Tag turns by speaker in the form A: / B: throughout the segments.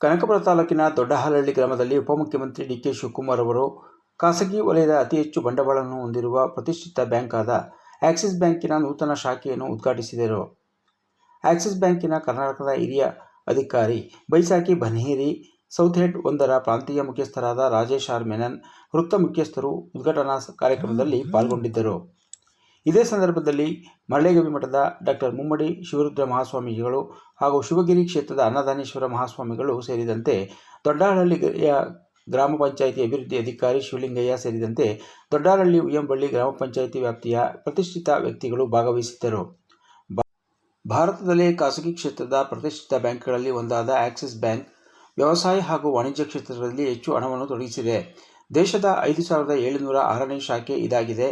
A: ಕನಕಪುರ ತಾಲೂಕಿನ ದೊಡ್ಡಹಾಲಹಳ್ಳಿ ಗ್ರಾಮದಲ್ಲಿ ಉಪಮುಖ್ಯಮಂತ್ರಿ ಡಿಕೆ ಶಿವಕುಮಾರ್ ಅವರು ಖಾಸಗಿ ವಲಯದ ಅತಿ ಹೆಚ್ಚು ಬಂಡವಾಳವನ್ನು ಹೊಂದಿರುವ ಪ್ರತಿಷ್ಠಿತ ಬ್ಯಾಂಕ್ ಆದ ಆಕ್ಸಿಸ್ ಬ್ಯಾಂಕಿನ ನೂತನ ಶಾಖೆಯನ್ನು ಉದ್ಘಾಟಿಸಿದರು. ಆಕ್ಸಿಸ್ ಬ್ಯಾಂಕಿನ ಕರ್ನಾಟಕದ ಹಿರಿಯ ಅಧಿಕಾರಿ ಬೈಸಾಕಿ ಬನ್ಹೇರಿ ಸೌತ್ ಹೆಡ್ ಒಂದರ ಪ್ರಾಂತೀಯ ಮುಖ್ಯಸ್ಥರಾದ ರಾಜೇಶ್ ಆರ್ ಮೆನನ್, ವೃತ್ತ ಮುಖ್ಯಸ್ಥರು ಉದ್ಘಾಟನಾ ಕಾರ್ಯಕ್ರಮದಲ್ಲಿ ಪಾಲ್ಗೊಂಡಿದ್ದರು. ಇದೇ ಸಂದರ್ಭದಲ್ಲಿ ಮರಳೆಗವಿ ಮಠದ ಡಾಕ್ಟರ್ ಮುಮ್ಮಡಿ ಶಿವರುದ್ರ ಮಹಾಸ್ವಾಮಿಗಳು ಹಾಗೂ ಶಿವಗಿರಿ ಕ್ಷೇತ್ರದ ಅನ್ನದಾನೇಶ್ವರ ಮಹಾಸ್ವಾಮಿಗಳು ಸೇರಿದಂತೆ ದೊಡ್ಡಹಳ್ಳಿಯ ಗ್ರಾಮ ಪಂಚಾಯಿತಿ ಅಭಿವೃದ್ಧಿ ಅಧಿಕಾರಿ ಶಿವಲಿಂಗಯ್ಯ ಸೇರಿದಂತೆ ದೊಡ್ಡಾರಳ್ಳಿ ಉಯ್ಯಂಬಳ್ಳಿ ಗ್ರಾಮ ಪಂಚಾಯಿತಿ ವ್ಯಾಪ್ತಿಯ ಪ್ರತಿಷ್ಠಿತ ವ್ಯಕ್ತಿಗಳು ಭಾಗವಹಿಸಿದ್ದರು. ಭಾರತದಲ್ಲೇ ಖಾಸಗಿ ಕ್ಷೇತ್ರದ ಪ್ರತಿಷ್ಠಿತ ಬ್ಯಾಂಕ್ಗಳಲ್ಲಿ ಒಂದಾದ ಆಕ್ಸಿಸ್ ಬ್ಯಾಂಕ್ ವ್ಯವಸಾಯ ಹಾಗೂ ವಾಣಿಜ್ಯ ಕ್ಷೇತ್ರದಲ್ಲಿ ಹೆಚ್ಚು ಹಣವನ್ನು ತೊಡಗಿಸಿದೆ. ದೇಶದ ಐದು ಸಾವಿರದ ಏಳುನೂರ ಆರನೇ ಶಾಖೆ ಇದಾಗಿದೆ.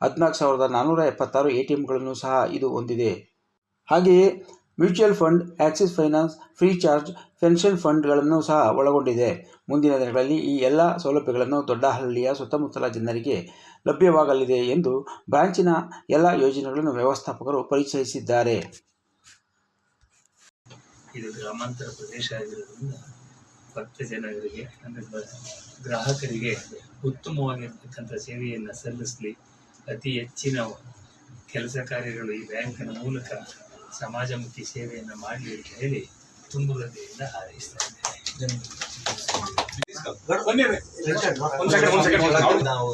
A: ಹದಿನಾಲ್ಕು ಸಾವಿರದ ನಾನ್ನೂರ ಎಪ್ಪತ್ತಾರು ಎ ಟಿ ಎಂಗಳನ್ನು ಸಹ ಇದು ಹೊಂದಿದೆ. ಹಾಗೆಯೇ mutual fund, Axis finance, free charge pension ಫಂಡ್ಗಳನ್ನು ಸಹ ಒಳಗೊಂಡಿದೆ. ಮುಂದಿನ ದಿನಗಳಲ್ಲಿ ಈ ಎಲ್ಲ ಸೌಲಭ್ಯಗಳನ್ನು ದೊಡ್ಡಹಳ್ಳಿಯ ಸುತ್ತಮುತ್ತಲ ಜನರಿಗೆ ಲಭ್ಯವಾಗಲಿದೆ ಎಂದು ಬ್ರಾಂಚಿನ ಎಲ್ಲ ಯೋಜನೆಗಳನ್ನು ವ್ಯವಸ್ಥಾಪಕರು ಪರಿಚಯಿಸಿದ್ದಾರೆ.
B: ಇದು ಗ್ರಾಮಾಂತರ ಪ್ರದೇಶ ಆಗಿರೋದ್ರಿಂದ ಭಕ್ತ ಜನರಿಗೆ, ಅಂದರೆ ಗ್ರಾಹಕರಿಗೆ ಉತ್ತಮವಾಗಿರ್ತಕ್ಕಂಥ ಸೇವೆಯನ್ನು ಸಲ್ಲಿಸಲಿ. ಅತಿ ಹೆಚ್ಚಿನ ಕೆಲಸ ಕಾರ್ಯಗಳು ಈ ಬ್ಯಾಂಕಿನ ಮೂಲಕ ಸಮಾಜಮುಖಿ ಸೇವೆಯನ್ನು ಮಾಡಲಿ ಅಂತ ಹೇಳಿ ತುಂಬ ಹೃದಯದಿಂದ ಹಾರೈಸ್ತಾ ಇದ್ದೇನೆ.
C: ನಾವು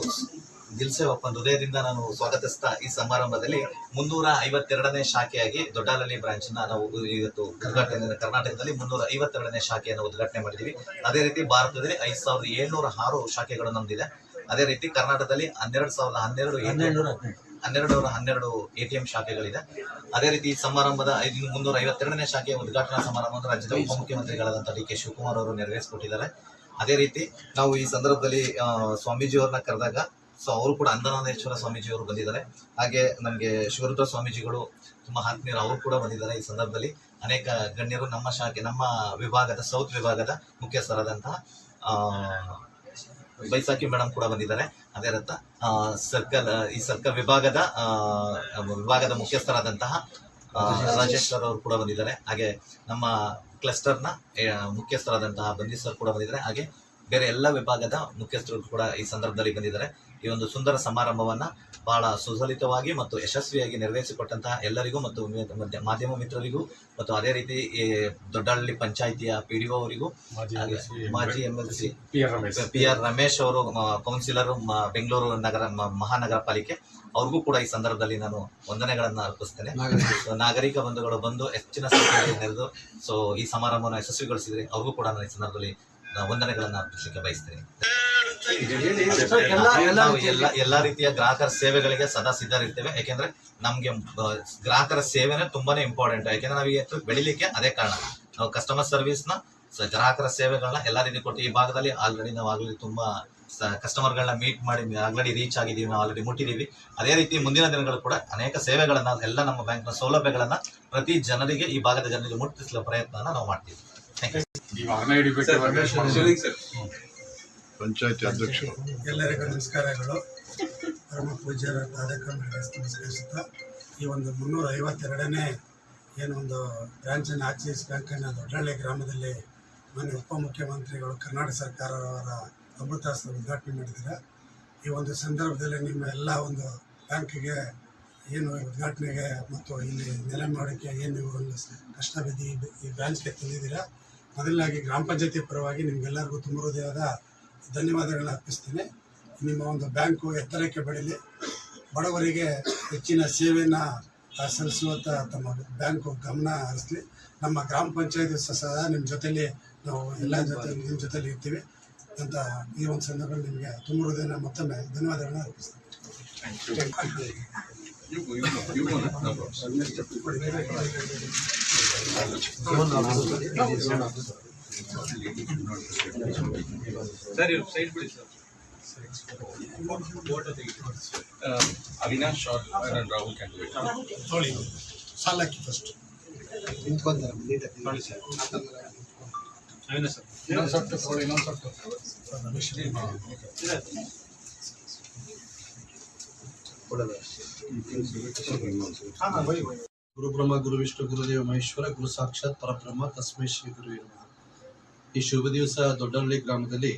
C: ದಿಲ್ಸೇವಪ್ಪ ಹೃದಯದಿಂದ ನಾನು ಸ್ವಾಗತಿಸ್ತಾ ಈ ಸಮಾರಂಭದಲ್ಲಿ ಮುನ್ನೂರ ಐವತ್ತೆರಡನೇ ಶಾಖೆಯಾಗಿ ದೊಡ್ಡಾಲಲ್ಲಿ ಬ್ರಾಂಚ್ ನಾವು ಇವತ್ತು ಉದ್ಘಾಟನೆ ಕರ್ನಾಟಕದಲ್ಲಿ ಮುನ್ನೂರ ಐವತ್ತೆರಡನೇ ಶಾಖೆಯನ್ನು ಉದ್ಘಾಟನೆ ಮಾಡಿದ್ದೀವಿ. ಅದೇ ರೀತಿ ಭಾರತದಲ್ಲಿ ಐದು ಸಾವಿರದ ಏಳ್ನೂರ ಆರು ಶಾಖೆಗಳು ನಮ್ದಿದೆ. ಅದೇ ರೀತಿ ಕರ್ನಾಟಕದಲ್ಲಿ ಹನ್ನೆರಡು ಸಾವಿರದ ಹನ್ನೆರಡು ಹನ್ನೆರಡು ನೂರ ಹನ್ನೆರಡು ಎ ಟಿ ಎಂ ಶಾಖೆಗಳಿದೆ. ಅದೇ ರೀತಿ ಸಮಾರಂಭದ ಐದು ಮುನ್ನೂರ ಐವತ್ತೆರಡನೇ ಶಾಖೆಯ ಉದ್ಘಾಟನಾ ಸಮಾರಂಭವನ್ನು ರಾಜ್ಯದ ಉಪಮುಖ್ಯಮಂತ್ರಿಗಳಾದಂಥ ಡಿ ಕೆ ಶಿವಕುಮಾರ್ ಅವರು ನೆರವೇರಿಸಿಕೊಟ್ಟಿದ್ದಾರೆ. ಅದೇ ರೀತಿ ನಾವು ಈ ಸಂದರ್ಭದಲ್ಲಿ ಸ್ವಾಮೀಜಿಯವ್ರನ್ನ ಕರೆದಾಗ, ಸೊ ಅವರು ಕೂಡ ಅಂದನಾಥೇಶ್ವರ ಸ್ವಾಮೀಜಿಯವರು ಬಂದಿದ್ದಾರೆ. ಹಾಗೆ ನಮಗೆ ಶಿವರುದ್ರ ಸ್ವಾಮೀಜಿಗಳು, ತುಂಬ ಆತ್ಮೀಯರು ಅವರು ಕೂಡ ಬಂದಿದ್ದಾರೆ ಈ ಸಂದರ್ಭದಲ್ಲಿ. ಅನೇಕ ಗಣ್ಯರು ನಮ್ಮ ಶಾಖೆ, ನಮ್ಮ ವಿಭಾಗದ, ಸೌತ್ ವಿಭಾಗದ ಮುಖ್ಯಸ್ಥರಾದಂತಹ ಆ, ಬೈಸಾಖಿ ಮೇಡಮ್ ಕೂಡ ಬಂದಿದ್ದಾರೆ. ಅದೇ ರಥ ಸರ್ಕಲ್ ಈ ಸರ್ಕಲ್ ವಿಭಾಗದ ವಿಭಾಗದ ಮುಖ್ಯಸ್ಥರಾದಂತಹ ರಾಜೇಶ್ವರ್ ಅವರು ಕೂಡ ಬಂದಿದ್ದಾರೆ. ಹಾಗೆ ನಮ್ಮ ಕ್ಲಸ್ಟರ್ನ ಮುಖ್ಯಸ್ಥರಾದಂತಹ ಬಂದಿ ಸರ್ ಕೂಡ ಬಂದಿದ್ದಾರೆ. ಹಾಗೆ ಬೇರೆ ಎಲ್ಲ ವಿಭಾಗದ ಮುಖ್ಯಸ್ಥರು ಕೂಡ ಈ ಸಂದರ್ಭದಲ್ಲಿ ಬಂದಿದ್ದಾರೆ. ಈ ಒಂದು ಸುಂದರ ಸಮಾರಂಭವನ್ನ ಬಹಳ ಸುಸಲಿತವಾಗಿ ಮತ್ತು ಯಶಸ್ವಿಯಾಗಿ ನೆರವೇರಿಸಿಕೊಟ್ಟಂತಹ ಎಲ್ಲರಿಗೂ ಮತ್ತು ಮಾಧ್ಯಮ ಮಿತ್ರರಿಗೂ ಮತ್ತು ಅದೇ ರೀತಿ ಈ ದೊಡ್ಡಹಳ್ಳಿ ಪಂಚಾಯಿತಿಯ ಪಿ ಡಿ ಅವರಿಗೂ ಮಾಜಿ M L C P R Ramesh. ಅವರು ಕೌನ್ಸಿಲರ್ ಬೆಂಗಳೂರು ನಗರ ಮ- ಮಹಾನಗರ ಪಾಲಿಕೆ ಅವ್ರಿಗೂ ಕೂಡ ಈ ಸಂದರ್ಭದಲ್ಲಿ ನಾನು ವಂದನೆಗಳನ್ನು ಅರ್ಪಿಸ್ತೇನೆ. ನಾಗರಿಕ. ಬಂಧುಗಳು ಬಂದು ಹೆಚ್ಚಿನ ಸಂಖ್ಯೆಯಲ್ಲಿ ನೆರೆದು ಸೊ ಈ ಸಮಾರಂಭವನ್ನು ಯಶಸ್ವಿಗೊಳಿಸಿದ್ರೆ ಅವ್ರಿಗೂ ಕೂಡ ನಾನು ಈ ಸಂದರ್ಭದಲ್ಲಿ ವಂದನೆಗಳನ್ನು ವಂದನೆಗಳನ್ನ ಅರ್ಪಿಸಲಿಕ್ಕೆ ಬಯಸ್ತೇನೆ. ನಾವು ಎಲ್ಲ ಎಲ್ಲಾ ರೀತಿಯ ಗ್ರಾಹಕರ ಸೇವೆಗಳಿಗೆ ಸದಾ ಸಿದ್ಧರಿರ್ತೇವೆ. ಯಾಕೆಂದ್ರೆ ನಮ್ಗೆ ಗ್ರಾಹಕರ ಸೇವೆನೇ ತುಂಬಾನೇ ಇಂಪಾರ್ಟೆಂಟ್ ಯಾಕೆಂದ್ರೆ ನಾವೀಗ ಬೆಳಿಲಿಕ್ಕೆ ಅದೇ ಕಾರಣ. ನಾವು ಕಸ್ಟಮರ್ ಸರ್ವಿಸ್ನ ನ ಗ್ರಾಹಕರ ಸೇವೆಗಳನ್ನ ಎಲ್ಲಾ ರೀತಿ ಕೊಟ್ಟು ಈ ಭಾಗದಲ್ಲಿ ಆಲ್ರೆಡಿ ನಾವು ಆಗ್ಲಿ ತುಂಬಾ ಕಸ್ಟಮರ್ಗಳನ್ನ ಮೀಟ್ ಮಾಡಿ ಆಲ್ರೆಡಿ ರೀಚ್ ಆಗಿದ್ದೀವಿ ನಾವು ಆಲ್ರೆಡಿ ಮುಟ್ಟಿದೀವಿ ಅದೇ ರೀತಿ ಮುಂದಿನ ದಿನಗಳು ಕೂಡ ಅನೇಕ ಸೇವೆಗಳನ್ನ ಎಲ್ಲ ನಮ್ಮ ಬ್ಯಾಂಕ್ನ ಸೌಲಭ್ಯಗಳನ್ನ ಪ್ರತಿ ಜನರಿಗೆ ಈ ಭಾಗದ ಜನರಿಗೆ ಮುಟ್ಟಿಸಲು ಪ್ರಯತ್ನ ನಾವು ಮಾಡ್ತೀವಿ.
D: ಪಂಚಾಯತಿ ಅಧ್ಯಕ್ಷರು.
E: ಎಲ್ಲರಿಗೂ ನಮಸ್ಕಾರಗಳು. ಪರಮ ಪೂಜ್ಯರ ಕಾರ್ಯಕ್ರಮ ನಮಸ್ಕರಿಸುತ್ತಾ, ಈ ಒಂದು ಮುನ್ನೂರ ಐವತ್ತೆರಡನೇ ಏನೊಂದು ಬ್ರಾಂಚನ್ನು ಆಕ್ಸಿಸ್ ಬ್ಯಾಂಕನ್ನು ದೊಡ್ಡಹಳ್ಳಿ ಗ್ರಾಮದಲ್ಲಿ ಮನೆ ಉಪಮುಖ್ಯಮಂತ್ರಿಗಳು ಕರ್ನಾಟಕ ಸರ್ಕಾರವರ ಅಮೃತಾಸ್ತ್ರ ಉದ್ಘಾಟನೆ ಮಾಡಿದ್ದಾರೆ. ಈ ಒಂದು ಸಂದರ್ಭದಲ್ಲಿ ನಿಮ್ಮ ಎಲ್ಲ ಒಂದು ಬ್ಯಾಂಕಿಗೆ ಏನು ಉದ್ಘಾಟನೆಗೆ ಮತ್ತು ಇಲ್ಲಿ ನೆಲೆ ಮಾಡೋಕ್ಕೆ ಏನು ನೀವು ಒಂದು ಕಷ್ಟ ಬಿದ್ದು ಈ ಬ್ರಾಂಚ್ಗೆ ತಂದಿದ್ದೀರಾ? ಮೊದಲನಾಗಿ ಗ್ರಾಮ ಪಂಚಾಯತಿ ಪರವಾಗಿ ನಿಮಗೆಲ್ಲರಿಗೂ ತುಂಬ ಹೃದಯದ ಧನ್ಯವಾದಗಳನ್ನ ಅರ್ಪಿಸ್ತೇನೆ. ನಿಮ್ಮ ಒಂದು ಬ್ಯಾಂಕು ಎತ್ತರಕ್ಕೆ ಬೆಳೀಲಿ ಬಡವರಿಗೆ ಹೆಚ್ಚಿನ ಸೇವೆಯನ್ನು ಸಲ್ಲಿಸುವಂಥ ತಮ್ಮ ಬ್ಯಾಂಕು ಗಮನ ಹರಿಸಲಿ. ನಮ್ಮ ಗ್ರಾಮ ಪಂಚಾಯತ್ ಸದಾ ನಿಮ್ಮ ಜೊತೆಯಲ್ಲಿ ನಾವು ಎಲ್ಲ ಜೊತೆ ನಿಮ್ಮ ಜೊತೆಯಲ್ಲಿ ಇರ್ತೀವಿ ಅಂತ ಈ ಒಂದು ಸಂದರ್ಭದಲ್ಲಿ ನಿಮಗೆ ತುಂಬ ಮತ್ತೊಮ್ಮೆ ಧನ್ಯವಾದಗಳನ್ನ ಅರ್ಪಿಸ್ತೀನಿ.
B: ಸರ್ ಇವ್ರು ಸೈಡ್ ಬಿಡಿ sir
F: Avinash and Rahul can do it.
E: ತೊಳಿ ಸಾಲಕ್ಕಿ ಫಸ್ಟ್
G: ಗುರು ಬ್ರಹ್ಮ ಗುರು ವಿಷ್ಣು ಗುರುದೇವ ಮಹೇಶ್ವರ ಗುರು ಸಾಕ್ಷಾತ್ ಪರಬ್ರಹ್ಮ ತಸ್ಮೈ ಶ್ರೀ ಗುರು ನಮಃ. ಈ ಶುಭ ದಿವಸ ದೊಡ್ಡಹಳ್ಳಿ ಗ್ರಾಮದಲ್ಲಿ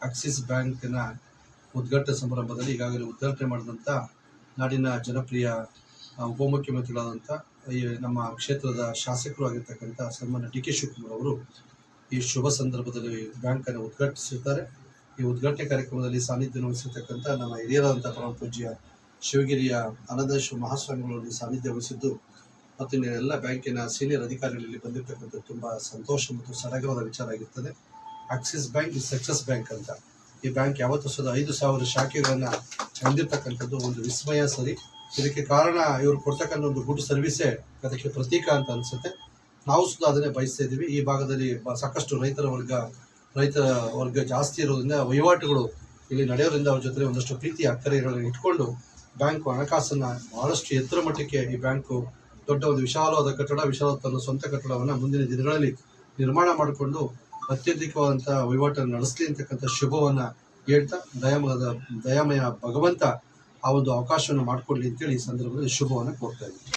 G: ಆಕ್ಸಿಸ್ ಬ್ಯಾಂಕ್ನ ಉದ್ಘಾಟನೆ ಸಮಾರಂಭದಲ್ಲಿ ಈಗಾಗಲೇ ಉದ್ಘಾಟನೆ ಮಾಡಿದಂಥ ನಾಡಿನ ಜನಪ್ರಿಯ ಉಪಮುಖ್ಯಮಂತ್ರಿಗಳಾದಂಥ ಈ ನಮ್ಮ ಕ್ಷೇತ್ರದ ಶಾಸಕರು ಆಗಿರ್ತಕ್ಕಂಥ ಸನ್ಮಾನ್ಯ ಡಿ ಕೆ ಶಿವಕುಮಾರ್ ಅವರು ಈ ಶುಭ ಸಂದರ್ಭದಲ್ಲಿ ಬ್ಯಾಂಕನ್ನು ಉದ್ಘಾಟಿಸುತ್ತಾರೆ ಈ ಉದ್ಘಾಟನೆ ಕಾರ್ಯಕ್ರಮದಲ್ಲಿ ಸಾನ್ನಿಧ್ಯ ವಹಿಸಿರ್ತಕ್ಕಂಥ ನಮ್ಮ ಹಿರಿಯರಾದಂಥ ಪರಮ ಪೂಜ್ಯ ಶಿವಗಿರಿಯ ಆನಂದೇಶ್ವರ ಮಹಾಸ್ವಾಮಿಗಳು ಸಾನ್ನಿಧ್ಯ ವಹಿಸಿದ್ದು ಮತ್ತು ಎಲ್ಲ ಬ್ಯಾಂಕಿನ ಸೀನಿಯರ್ ಅಧಿಕಾರಿಗಳಲ್ಲಿ ಬಂದಿರತಕ್ಕಂಥ ತುಂಬ ಸಂತೋಷ ಮತ್ತು ಸಡಗರದ ವಿಚಾರ ಆಗಿರ್ತದೆ. ಆಕ್ಸಿಸ್ ಬ್ಯಾಂಕ್ ಈ ಸಕ್ಸಸ್ ಬ್ಯಾಂಕ್ ಅಂತ. ಈ ಬ್ಯಾಂಕ್ ಯಾವತ್ತೂ ಸದ ಐದು ಸಾವಿರ ಶಾಖೆಗಳನ್ನು ಹೊಂದಿರತಕ್ಕಂಥದ್ದು ಒಂದು ವಿಸ್ಮಯ ಸರಿ. ಇದಕ್ಕೆ ಕಾರಣ ಇವರು ಕೊಡ್ತಕ್ಕಂಥ ಒಂದು ಗುಡ್ ಸರ್ವಿಸೇ ಅದಕ್ಕೆ ಪ್ರತೀಕ ಅಂತ ಅನಿಸುತ್ತೆ. ನಾವು ಸುದ ಅದನ್ನೇ ಬಯಸ್ತಾ ಇದ್ದೀವಿ. ಈ ಭಾಗದಲ್ಲಿ ಸಾಕಷ್ಟು ರೈತರ ವರ್ಗ ರೈತರ ವರ್ಗ ಜಾಸ್ತಿ ಇರೋದ್ರಿಂದ ವಹಿವಾಟುಗಳು ಇಲ್ಲಿ ನಡೆಯೋದ್ರಿಂದ ಅವ್ರ ಜೊತೆ ಒಂದಷ್ಟು ಪ್ರೀತಿ ಅಕ್ಕರೆಗಳನ್ನು ಇಟ್ಕೊಂಡು ಬ್ಯಾಂಕು ಹಣಕಾಸನ್ನ ಬಹಳಷ್ಟು ಎತ್ತರ ಮಟ್ಟಕ್ಕೆ ಈ ಬ್ಯಾಂಕು ದೊಡ್ಡ ಒಂದು ವಿಶಾಲವಾದ ಕಟ್ಟಡ, ವಿಶಾಲ ತನ್ನ ಸ್ವಂತ ಕಟ್ಟಡವನ್ನು ಮುಂದಿನ ದಿನಗಳಲ್ಲಿ ನಿರ್ಮಾಣ ಮಾಡಿಕೊಂಡು ಅತ್ಯಧಿಕವಾದಂಥ ವಹಿವಾಟನ್ನು ನಡೆಸಲಿ ಅಂತಕ್ಕಂಥ ಶುಭವನ್ನ ಹೇಳ್ತಾ, ದಯಾಮಯದ, ದಯಾಮಯ ಭಗವಂತ ಆ ಒಂದು ಅವಕಾಶವನ್ನು ಮಾಡಿಕೊಡ್ಲಿ ಅಂತೇಳಿ ಈ ಸಂದರ್ಭದಲ್ಲಿ ಶುಭವನ್ನು ಕೋರ್ತಾ ಇದ್ದೀನಿ.